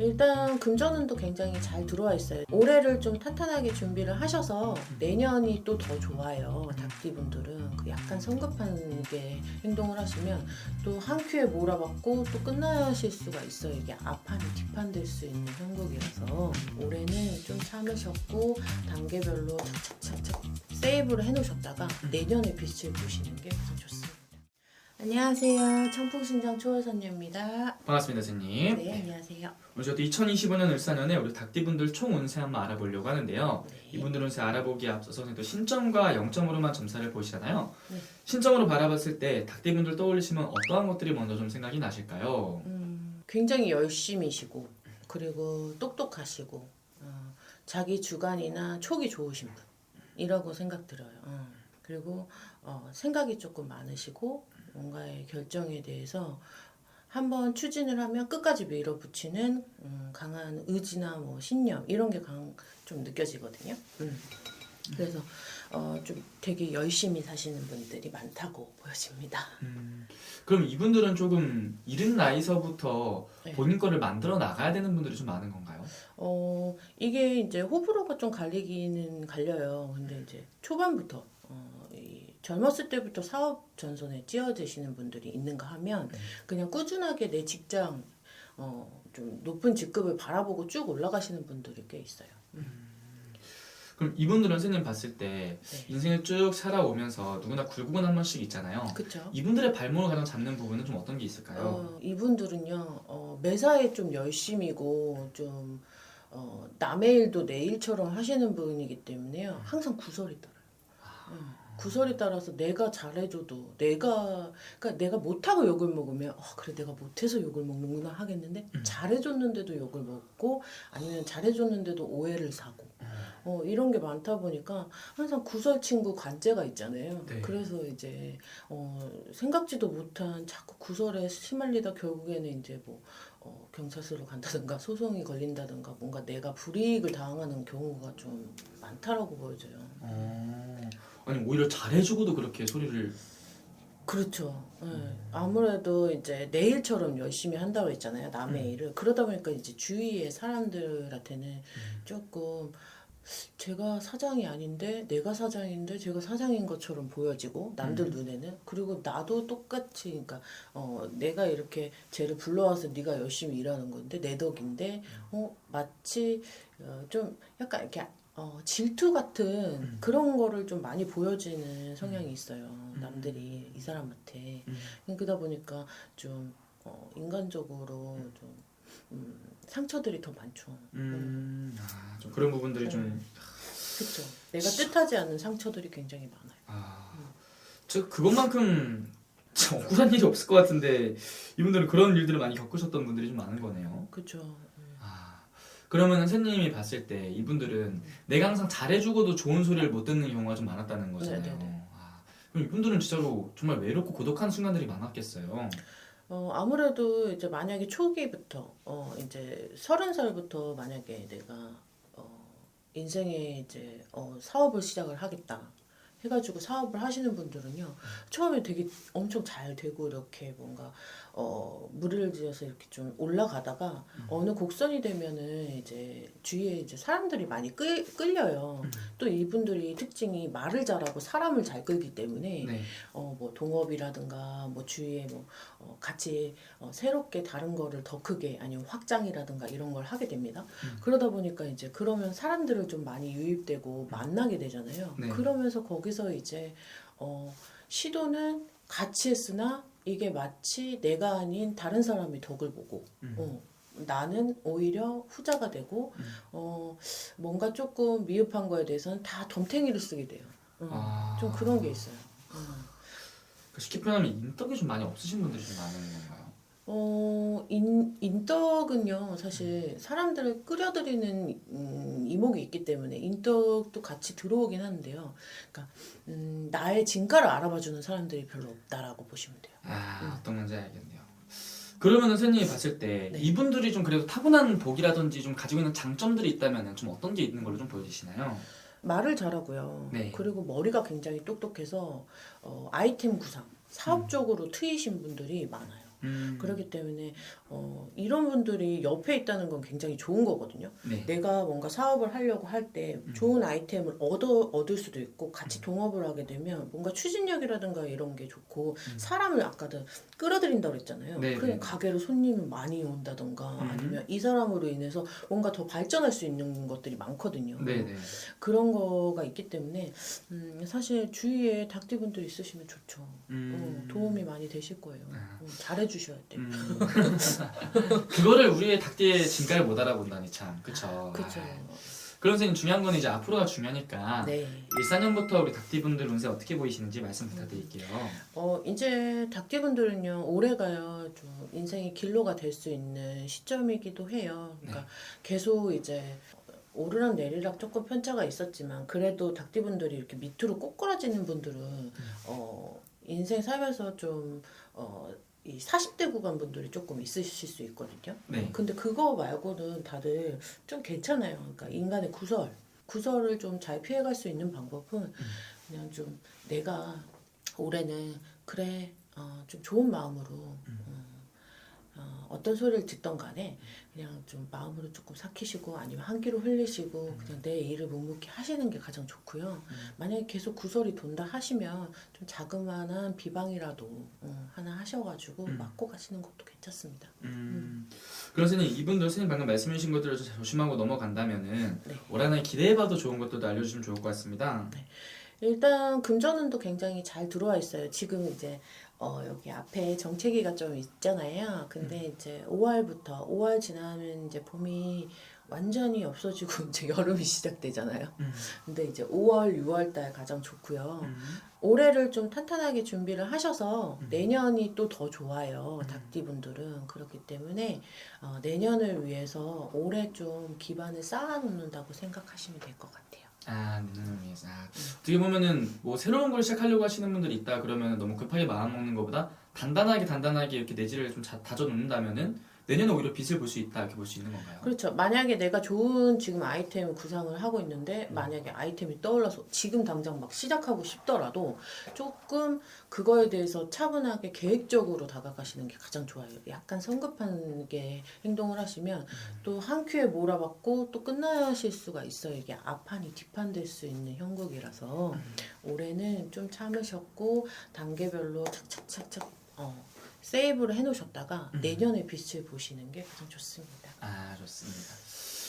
일단 금전운도 굉장히 잘 들어와 있어요. 올해를 좀 탄탄하게 준비를 하셔서 내년이 또 더 좋아요. 닭띠분들은 그 약간 성급하게 행동을 하시면 또 한 큐에 몰아받고 또 끝나실 수가 있어요. 이게 앞판이 뒷판 될 수 있는 형국이라서 올해는 좀 참으셨고 단계별로 착착착착 세이브를 해놓으셨다가 내년에 빛을 보시는 게. 안녕하세요. 청풍신장 초월선녀입니다. 반갑습니다, 선생님. 네, 안녕하세요. 오늘 저도 2025년 을사년에 우리 닭띠분들 총 운세 한번 알아보려고 하는데요. 네. 이분들 운세 알아보기에 앞서서 선생님 또 신점과 영점으로만 점사를 보시잖아요. 네. 신점으로 바라봤을 때 닭띠분들 떠올리시면 어떠한 것들이 먼저 좀 생각이 나실까요? 음, 굉장히 열심히시고 그리고 똑똑하시고 어, 자기 주관이나 촉이 좋으신 분이라고 생각 들어요. 어, 그리고 어, 생각이 조금 많으시고 뭔가의 결정에 대해서 한번 추진을 하면 끝까지 밀어붙이는 음, 강한 의지나 뭐 신념 이런 게좀 느껴지거든요. 음. 그래서 어, 좀 되게 열심히 사시는 분들이 많다고 보여집니다. 음, 그럼 이분들은 조금 이른 나이서부터 네. 본인 거를 만들어 나가야 되는 분들이 좀 많은 건가요? 어, 이게 이제 호불호가 좀 갈리기는 갈려요. 근데 이제 초반부터, 어, 이 젊었을 때부터 사업 전선에 찌어드시는 분들이 있는가 하면 네. 그냥 꾸준하게 내 직장, 어, 좀 높은 직급을 바라보고 쭉 올라가시는 분들이 꽤 있어요. 그럼 이분들은 선생님 봤을 때 네. 인생을 쭉 살아오면서 누구나 굴곡은 한 번씩 있잖아요. 그쵸? 이분들의 발목을 가장 잡는 부분은 좀 어떤 게 있을까요? 어, 이분들은요, 어, 매사에 좀 열심이고, 좀, 어, 남의 일도 내 일처럼 하시는 분이기 때문에요. 항상 구설이 따라요. 음, 구설이 따라서 내가 잘해줘도, 내가, 그러니까 내가 못하고 욕을 먹으면, 어, 그래, 내가 못해서 욕을 먹는구나 하겠는데, 잘해줬는데도 욕을 먹고, 아니면 잘해줬는데도 오해를 사고, 어, 이런 게 많다 보니까 항상 구설 친구 관제가 있잖아요. 네. 그래서 이제 어, 생각지도 못한 자꾸 구설에 휘말리다 결국에는 이제 뭐 어, 경찰서로 간다든가 소송이 걸린다든가 뭔가 내가 불이익을 당하는 경우가 좀 많다라고 보여져요. 어, 아니 오히려 잘해주고도 그렇게 소리를 그렇죠. 예. 아무래도 이제 내 일처럼 열심히 한다고 했잖아요. 남의 일을. 그러다 보니까 이제 주위의 사람들한테는 조금 제가 사장이 아닌데 내가 사장인데 제가 사장인 것처럼 보여지고 남들 눈에는. 그리고 나도 똑같이 그러니까 어 내가 이렇게 쟤를 불러와서 네가 열심히 일하는 건데 내 덕인데 어 마치 어, 좀 약간 이렇게 어, 질투 같은 그런 거를 좀 많이 보여지는 성향이 있어요. 남들이 이 사람한테. 그러다 보니까 좀 어, 인간적으로 좀 음, 상처들이 더 많죠. 음, 아, 좀 그런 부분들이 좀 그렇죠. 내가 뜻하지 않는 상처들이 굉장히 많아요. 아, 저 그것만큼 참 억울한 일이 없을 것 같은데 이분들은 그런 일들을 많이 겪으셨던 분들이 좀 많은 거네요. 그렇죠. 아, 그러면 선생님이 봤을 때 이분들은 내가 항상 잘해주고도 좋은 소리를 못 듣는 경우가 좀 많았다는 거잖아요. 네네네. 아, 그럼 이분들은 진짜로 정말 외롭고 고독한 순간들이 많았겠어요. 어, 아무래도 이제 만약에 초기부터, 어, 이제 서른 살부터 만약에 내가, 어, 인생에 이제, 어, 사업을 시작을 하겠다. 해가지고 사업을 하시는 분들은요, 처음에 되게 엄청 잘 되고, 이렇게 뭔가, 어, 무리를 지어서 이렇게 좀 올라가다가, 어느 곡선이 되면은 이제 주위에 이제 사람들이 많이 끌, 끌려요. 또 이분들이 특징이 말을 잘하고 사람을 잘 끌기 때문에, 네. 어, 뭐 동업이라든가 뭐 주위에 뭐 어, 같이 어, 새롭게 다른 거를 더 크게 아니면 확장이라든가 이런 걸 하게 됩니다. 그러다 보니까 이제 그러면 사람들을 좀 많이 유입되고 만나게 되잖아요. 네. 그러면서 거기서 이제 어, 시도는 같이 했으나 이게 마치 내가 아닌 다른 사람이 덕을 보고 어, 나는 오히려 후자가 되고 어, 뭔가 조금 미흡한 거에 대해서는 다 덤탱이를 쓰게 돼요. 어, 아. 좀 그런 게 있어요. 어. 그 쉽게 표현하면 인덕이 좀 많이 없으신 분들이 좀 많은 건가요? 어, 인, 인덕은요, 사실 사람들을 끌어들이는 음, 이목이 있기 때문에 인덕도 같이 들어오긴 하는데요. 그러니까, 음, 나의 진가를 알아봐주는 사람들이 별로 없다라고 보시면 돼요. 아 어떤 건지 알겠네요. 그러면 선생님이 봤을 때 네. 이분들이 좀 그래도 타고난 복이라든지 좀 가지고 있는 장점들이 있다면 좀 어떤 게 있는 걸로 좀 보여지시나요? 말을 잘하고요. 네. 그리고 머리가 굉장히 똑똑해서 어, 아이템 구상, 사업적으로 트이신 분들이 많아요. 음. 그렇기 때문에 어, 이런 분들이 옆에 있다는 건 굉장히 좋은 거거든요. 네. 내가 뭔가 사업을 하려고 할때 좋은 아이템을 얻어 얻을 수도 있고 같이 동업을 하게 되면 뭔가 추진력이라든가 이런 게 좋고 사람을 아까도 끌어들인다고 그랬잖아요. 네, 그냥 네. 가게로 손님이 많이 온다던가 음. 아니면 이 사람으로 인해서 뭔가 더 발전할 수 있는 것들이 많거든요. 네 네. 그런 거가 있기 때문에 음, 사실 주위에 닭띠분들 있으시면 좋죠. 음. 어, 도움이 많이 되실 거예요. 어, 잘해주셔야 돼요. 음. 그거를 우리의 닭띠의 진가를 못 알아본다니 참 그쵸 그렇죠. 아, 그런 선생님 중요한 건 이제 앞으로가 중요하니까 네. 14년부터 우리 닭띠분들 운세 어떻게 보이시는지 말씀 부탁드릴게요 어 이제 닭띠분들은요 올해가요 좀 인생의 길로가 될 수 있는 시점이기도 해요. 그러니까 계속 이제 오르락 내리락 조금 편차가 있었지만 그래도 닭띠분들이 이렇게 밑으로 꼬꾸라지는 분들은 어 인생 살면서 좀 어 이 40대 구간 분들이 조금 있으실 수 있거든요. 네. 근데 그거 말고는 다들 좀 괜찮아요. 그러니까 인간의 구설, 구설을 좀 잘 피해갈 수 있는 방법은 그냥 좀 내가 올해는 그래 어, 좀 좋은 마음으로 어, 어, 어떤 소리를 듣던 간에 그냥 좀 마음으로 조금 삭히시고 아니면 한기로 흘리시고 그냥 내 일을 묵묵히 하시는 게 가장 좋고요. 만약에 계속 구설이 돈다 하시면 좀 자그마한 비방이라도 어, 하나 하셔가지고 음. 맞고 가시는 것도 괜찮습니다. 음. 선생님 이분들 선생님 방금 말씀해 주신 것들을 좀 조심하고 넘어간다면은 네. 올 한해 기대해봐도 좋은 것들도 알려주시면 좋을 것 같습니다 일단 금전운도 굉장히 잘 들어와 있어요. 지금 이제 어, 여기 앞에 정체기가 좀 있잖아요. 근데 이제 5월부터 5월 지나면 이제 봄이 완전히 없어지고 이제 여름이 시작되잖아요. 음. 근데 이제 5월, 6월 달 가장 좋고요. 음. 올해를 좀 탄탄하게 준비를 하셔서 내년이 또 더 좋아요. 닭띠분들은 그렇기 때문에 어, 내년을 위해서 올해 좀 기반을 쌓아놓는다고 생각하시면 될 것 같아요. 아, 내년을 위해서. 아, 어떻게 보면은 뭐 새로운 걸 시작하려고 하시는 분들이 있다 그러면 너무 급하게 마음 먹는 것보다 단단하게 단단하게 이렇게 내지를 좀 자- 다져 놓는다면은 내년에 오히려 빛을 볼 수 있다 이렇게 볼 수 있는 건가요? 그렇죠. 만약에 내가 좋은 지금 아이템 구상을 하고 있는데 만약에 아이템이 떠올라서 지금 당장 막 시작하고 싶더라도 조금 그거에 대해서 차분하게 계획적으로 다가가시는 게 가장 좋아요. 약간 성급하게 행동을 하시면 또한 큐에 몰아받고 또 끝나실 수가 있어요. 이게 앞판이 뒷판 될 수 있는 형국이라서 올해는 좀 참으셨고 단계별로 착착착착 어, 세이브를 해놓으셨다가 내년에 빛을 보시는 게 가장 좋습니다. 아 좋습니다.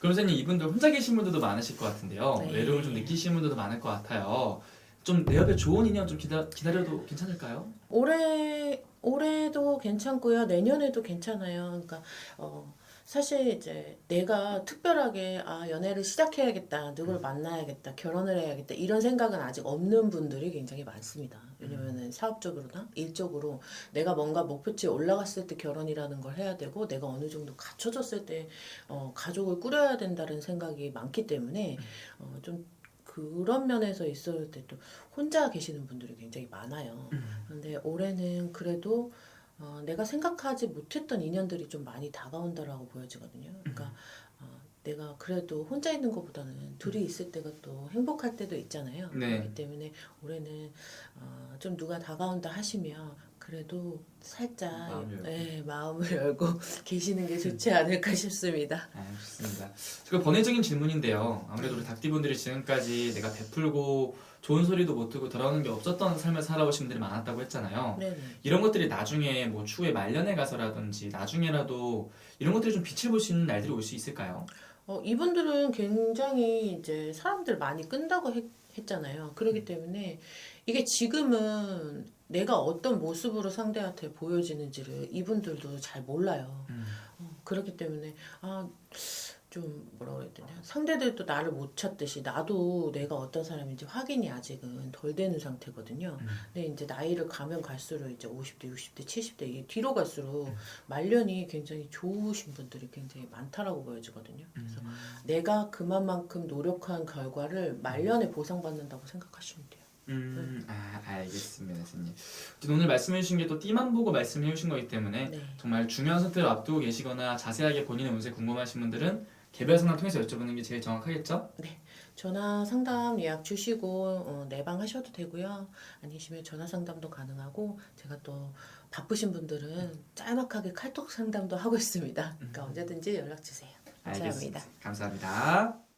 그럼 선생님 이분들 혼자 계신 분들도 많으실 것 같은데요. 네. 외로움을 좀 느끼시는 분들도 많을 것 같아요. 좀 내 옆에 좋은 인연 좀 기다, 기다려도 괜찮을까요? 올해 올해도 괜찮고요. 내년에도 괜찮아요. 그러니까 어 사실 이제 내가 특별하게 아 연애를 시작해야겠다, 누굴 만나야겠다, 결혼을 해야겠다 이런 생각은 아직 없는 분들이 굉장히 많습니다. 왜냐면은 사업적으로나 일적으로 내가 뭔가 목표치에 올라갔을 때 결혼이라는 걸 해야 되고 내가 어느 정도 갖춰졌을 때 어, 가족을 꾸려야 된다는 생각이 많기 때문에 어, 좀 그런 면에서 있을 때 또 혼자 계시는 분들이 굉장히 많아요. 근데 올해는 그래도 어, 내가 생각하지 못했던 인연들이 좀 많이 다가온다라고 보여지거든요. 그러니까 어, 내가 그래도 혼자 있는 것보다는 둘이 있을 때가 또 행복할 때도 있잖아요. 네. 그렇기 때문에 올해는 어, 좀 누가 다가온다 하시면 그래도 살짝 마음을 열고. 예, 마음을 열고 계시는 게 좋지 않을까 싶습니다. 아 좋습니다. 그 번외적인 질문인데요. 아무래도 우리 닭띠분들이 지금까지 내가 베풀고 좋은 소리도 못 듣고 돌아오는 게 없었던 삶을 살아오신 분들이 많았다고 했잖아요. 네네. 이런 것들이 나중에 뭐 추후에 말년에 가서라든지 나중에라도 이런 것들이 좀 빛을 볼 수 있는 날들이 올 수 있을까요? 어, 이분들은 굉장히 이제 사람들 많이 끈다고 했, 했잖아요. 그렇기 때문에 이게 지금은 내가 어떤 모습으로 상대한테 보여지는지를 이분들도 잘 몰라요. 음. 어, 그렇기 때문에 아, 좀 뭐라고 되냐. 상대들도 나를 못 찾듯이 나도 내가 어떤 사람인지 확인이 아직은 덜 되는 상태거든요. 음. 근데 이제 나이를 가면 갈수록 이제 50대, 60대, 70대 이 뒤로 갈수록 말년이 굉장히 좋으신 분들이 굉장히 많다라고 보여지거든요. 그래서 음. 내가 그만큼 노력한 결과를 말년에 보상받는다고 생각하시면 돼요. 음, 아 알겠습니다, 선생님. 오늘 말씀해주신 게 또 띠만 보고 말씀해주신 거기 때문에 네. 정말 중요한 선택을 앞두고 계시거나 자세하게 본인의 운세 궁금하신 분들은 개별 상담 통해서 여쭤보는 게 제일 정확하겠죠? 전화 상담 예약 주시고 어, 내방 하셔도 되고요. 아니시면 전화 상담도 가능하고 제가 또 바쁘신 분들은 짤막하게 칼톡 상담도 하고 있습니다. 그러니까 언제든지 연락 주세요. 감사합니다. 알겠습니다. 감사합니다.